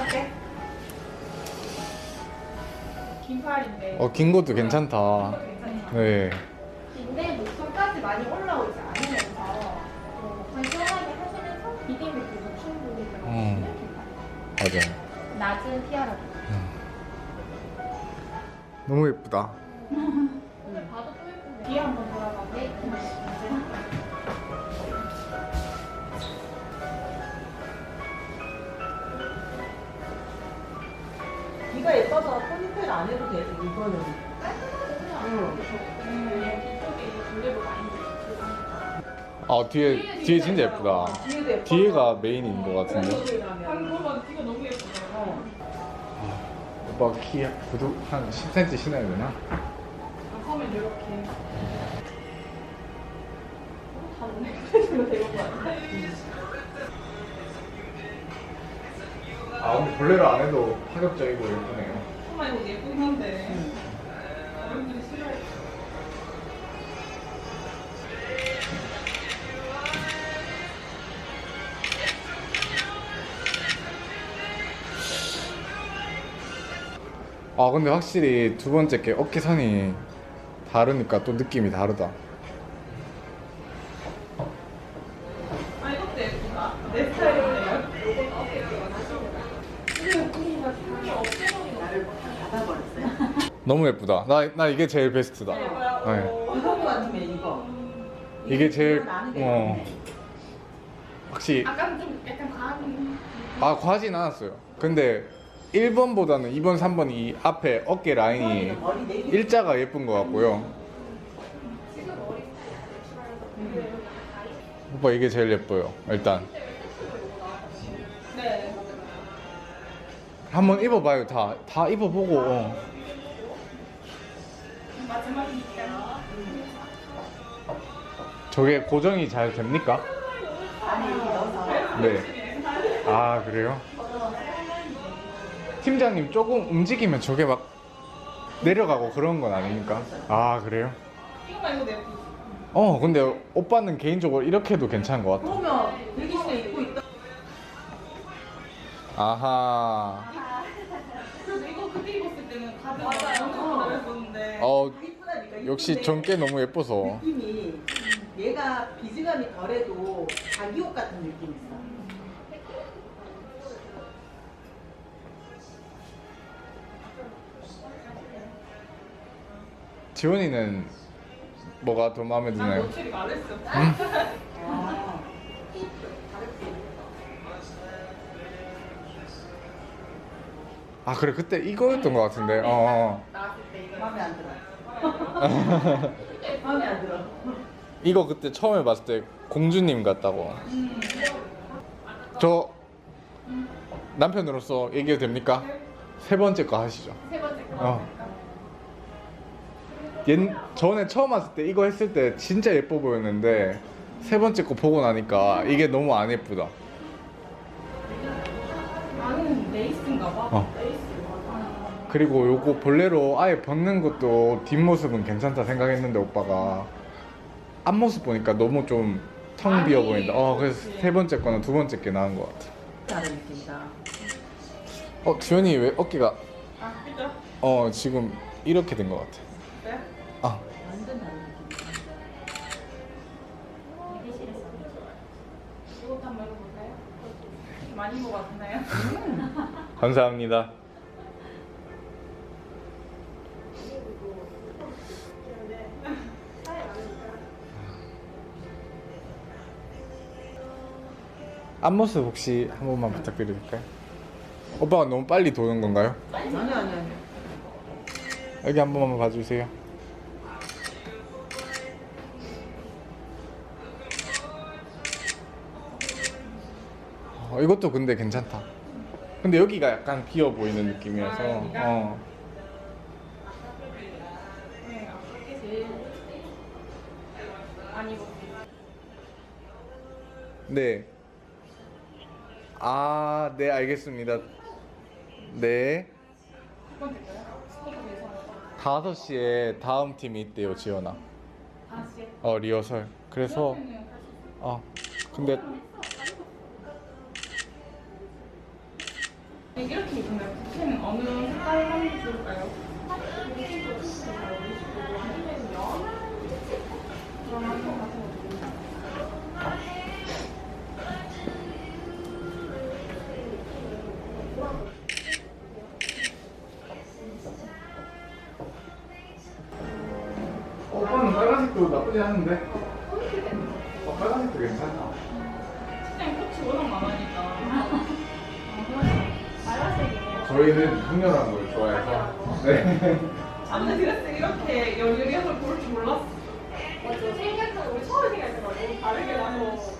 어때? 긴 팔인데. 어, 긴 것도 괜찮다. 네. 긴데 목선까지 많이 올라오지 않으면서 어, 목선 시원하게 하시면서 비딩 느낌도 충분히 음. 들어가시는 긴 팔. 맞아요. 낮은 티아라. 너무 예쁘다. 봐도 또. 뒤에 한번. 네. 예뻐서 포니테일 안 해도 돼, 이거는. 이거. 아, 뒤에, 뒤에 진짜 예쁘다. 뒤에도 예뻐. 뒤에가 메인인 것 같은데. 봐도 뒤가 너무 예쁘죠. 어. 오빠 키 구두 한 10cm 신어야 되나? 아, 서면 이렇게. 다 되는 거. 아, 근데 볼레로 안 해도 파격적이고 예쁘네요. 정말 이거 예쁘긴 한데. 아, 근데 확실히 두 번째 게 어깨선이 다르니까 또 느낌이 다르다. 아, 이것도 예쁘다. 내 닫아버렸어요. 너무 예쁘다. 나, 나 이게 제일 베스트다. 네. 이거 같으면 이거. 이게 제일, 어. 확실히, 약간 좀 약간 과한 아, 과하진 않았어요. 근데 1번보다는 2번, 3번 이 앞에 어깨 라인이. 일자가 예쁜 것 같고요. 오빠 이게 제일 예뻐요. 일단. 네. 한번 입어봐요. 다, 다 입어보고. 어. 저게 고정이 잘 됩니까? 네. 아, 그래요? 팀장님 조금 움직이면 저게 막 내려가고 그런 건 아닙니까? 아, 그래요? 입어도 예쁘지. 어, 근데 오빠는 개인적으로 이렇게 해도 괜찮은 것 같아. 그러면 대기실에 입고 있다. 아하. 그래서 이거 그때 입었을 때는 다들 엄청 기다렸었는데. 어, 이쁘다니까. 역시 이쁜데 전께 너무 예뻐서. 느낌이 얘가 비즈감이 덜해도 자기 옷 같은 느낌이 있어. 지원이는 뭐가 더 마음에 난 드나요? 노출이. 아. 아, 그래. 그때 이거였던 것 같은데. 어. 나왔을 때 이거. 마음에 안 들어. 어. 마음에 안 들어. 이거 그때 처음에 봤을 때 공주님 같다고. 저 남편으로서 얘기해도 됩니까? 세 번째 거 하시죠. 세 번째 거. 어. 옛 전에 처음 왔을 때 이거 했을 때 진짜 예뻐 보였는데 세 번째 거 보고 나니까 이게 너무 안 예쁘다. 나는 레이스인가 봐. 어. 레이스. 그리고 요거 볼레로 아예 벗는 것도 뒷모습은 괜찮다 생각했는데 오빠가 앞모습 보니까 너무 좀 텅 비어 아니, 보인다. 어 그래서 그치. 세 번째 거는 두 번째 게 나은 것 같아. 다른 느낌이다. 어 지현이 왜 어깨가 아, 그죠? 어 지금 이렇게 된 것 같아. 네? 아 완전 다른. 이것도 한번? 많이 것 같나요? 감사합니다. 앞모습 혹시 한 번만 부탁드려도 될까요? 오빠가 너무 빨리 도는 건가요? 아니, 아니, 아니. 여기 한 번만 봐주세요. 어, 이것도 근데 괜찮다. 근데 여기가 약간 비어 보이는 느낌이어서. 아? 어. 네, 아. 네. 알겠습니다. 네. 예선. 5시에 다음 팀이 있대요, 지연아. 어, 리허설. 그래서 어. 근데 이렇게 입으면 부채는 어느 색깔 하는 좋을까요? 오빠는 빨간색도 나쁘지 않은데. 어, 빨간색도 괜찮아. 저희는 강렬한 걸 좋아해서. 네. 저는 그래서 이렇게 여유리해서 볼줄 몰랐어. 맞아. 생각한 우리 처음 생각했을 때 너무 다르게 나서